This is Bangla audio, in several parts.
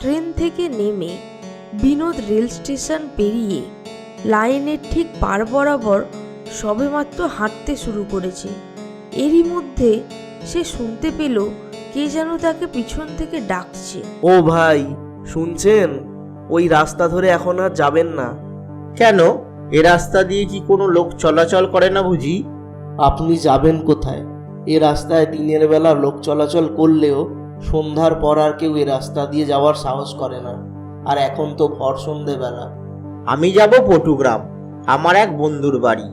ট্রেন থেকে নেমে বিনোদ রেল স্টেশন পেরিয়ে লাইনের ঠিক পার বরাবর সবেমাত্র হাঁটতে শুরু করেছে। এরই মধ্যে সে শুনতে পেল কে যেন তাকে পিছন থেকে ডাকছে। ও ভাই শুনছেন? ওই রাস্তা ধরে এখন আর যাবেন না। কেন? এ রাস্তা দিয়ে কি কোনো লোক চলাচল করে না বুঝি? আপনি যাবেন কোথায়? এ রাস্তায় দিনের বেলা লোক চলাচল করলেও সন্ধ্যার পর আর কেউ এ রাস্তা দিয়ে যাওয়ার সাহস করে না। আর এখন তো ভর সন্ধেবেলা। আমি যাব পটুগ্রাম আমার এক বন্ধুর বাড়ি।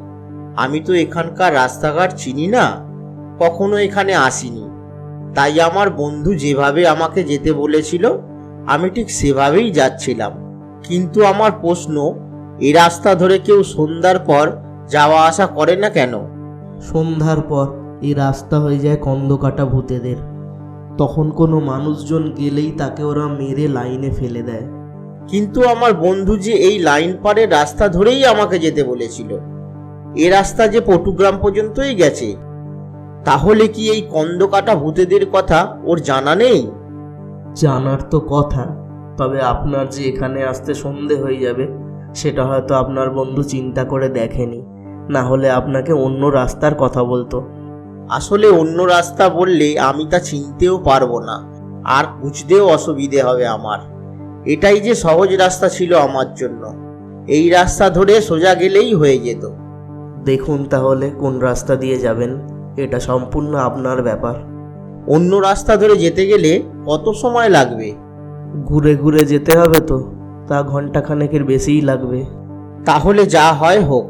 আমি তো এখানকার রাস্তাঘাট চিনি না কখনো এখানে আসিনি। তাই আমার বন্ধু যেভাবে আমাকে যেতে বলেছিল আমি ঠিক সেভাবেই যাচ্ছিলাম। কিন্তু আমার প্রশ্ন এই রাস্তা ধরে কেউ সন্ধ্যার পর যাওয়া আসা করে না কেন? সন্ধ্যার পর এই রাস্তা হয়ে যায় কন্দকাটা ভূতেদের। তখন কোনো মানুষজন গেলেই তাকে ওরা মেরে লাইনে ফেলে দেয়। কিন্তু আমার বন্ধু যে এই লাইন পারের রাস্তা ধরেই আমাকে যেতে বলেছিল। এ রাস্তা যে পটুগ্রাম পর্যন্তই গেছে তাহলে কি এই কন্দকাটা ভূতেদের কথা ওর জানা নেই? জানার তো কথা তবে আপনার যে এখানে আসতে সন্ধে হয়ে যাবে সেটা হয়তো আপনার বন্ধু চিন্তা করে দেখেনি। না হলে আপনাকে অন্য রাস্তার কথা বলতো। আসলে অন্য রাস্তা বললে আমি তা চিনতেও পারব না। আর বুঝতেও অসুবিধে হবে আমার। এটাই যে সহজ রাস্তা ছিল আমার জন্য। এই রাস্তা ধরে সোজা গেলেই হয়ে যেত। দেখুন তাহলে কোন রাস্তা দিয়ে যাবেন এটা সম্পূর্ণ আপনার ব্যাপার। অন্য রাস্তা ধরে যেতে গেলে কত সময় লাগবে? ঘুরে ঘুরে যেতে হবে তো তা ঘণ্টা খানেকের বেশিই লাগবে। তাহলে যা হয় হোক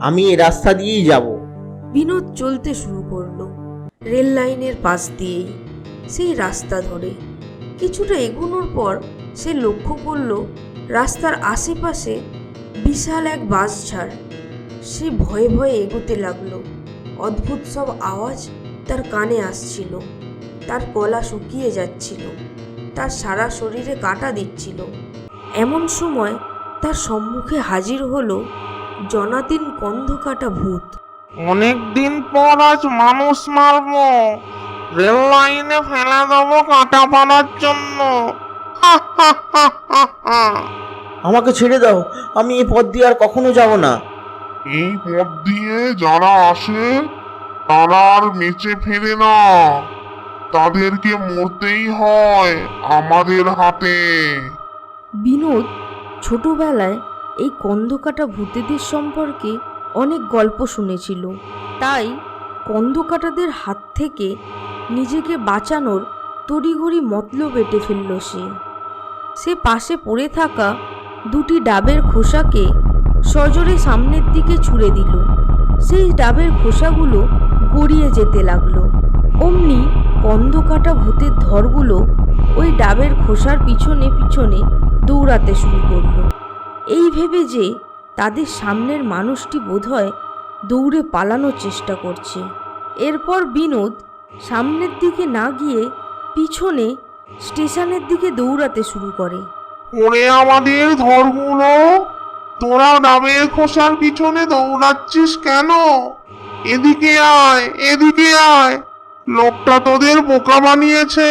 আমি এই রাস্তা দিয়েই যাব। বিনোদ চলতে শুরু করল। রেল লাইনের পাশ দিয়েই, সেই রাস্তা ধরে। কিছুটা এগোনোর পর সে লক্ষ্য করল, রাস্তার আশেপাশে বিশাল এক বাস ছাড়। সে ভয়ে ভয়ে এগোতে লাগল। অদ্ভুত সব আওয়াজ তার কানে আসছিল। তার গলা শুকিয়ে যাচ্ছিল। তার সারা শরীরে কাটা দিচ্ছিল। এমন সময় তার সম্মুখে হাজির হলো জনাতিন কন্ধ কাটা ভূত। অনেক দিন পর আজ মানুষ মারবো। রেল লাইনে ফেলে দেবো কাটা পাড়ার জন্য। আমাকে ছেড়ে দাও আমি এই পথ দিয়ে আর কখনো যাব না। এই পথ দিয়ে যারা আসে তারা আর মেচে ফেরে না। তাদেরকে মরতেই হয় আমাদের হাতে। বিনোদ ছোটবেলায় এই কন্দকাটা ভূতেদের সম্পর্কে অনেক গল্প শুনেছিল। তাই কন্ধকাটাদের হাত থেকে নিজেকে বাঁচানোর তড়িঘড়ি মতলব এঁটে ফেলল সে। সে পাশে পড়ে থাকা দুটি ডাবের খোসাকে সজোরে সামনের দিকে ছুঁড়ে দিল। সেই ডাবের খোসাগুলো গড়িয়ে যেতে লাগল। অমনি কন্ধকাটা ভূতের ধরগুলো ওই ডাবের খোসার পিছনে পিছনে দৌড়াতে শুরু করল। এই ভেবে যে তাদের সামনের মানুষটি বোধহয় দৌড়ে পালানোর চেষ্টা করছে। এরপর বিনোদ সামনের দিকে না গিয়ে পিছনে স্টেশনের দিকে দৌড়াতে শুরু করে। ওরে আমাদের ধরগুলো তোরা ডাবের খোসার পিছনে দৌড়াচ্ছিস কেন? এদিকে আয় এদিকে আয়। লোকটা তোদের বোকা বানিয়েছে।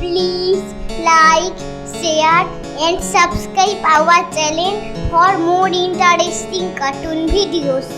Please like, share and subscribe our channel for more interesting cartoon videos.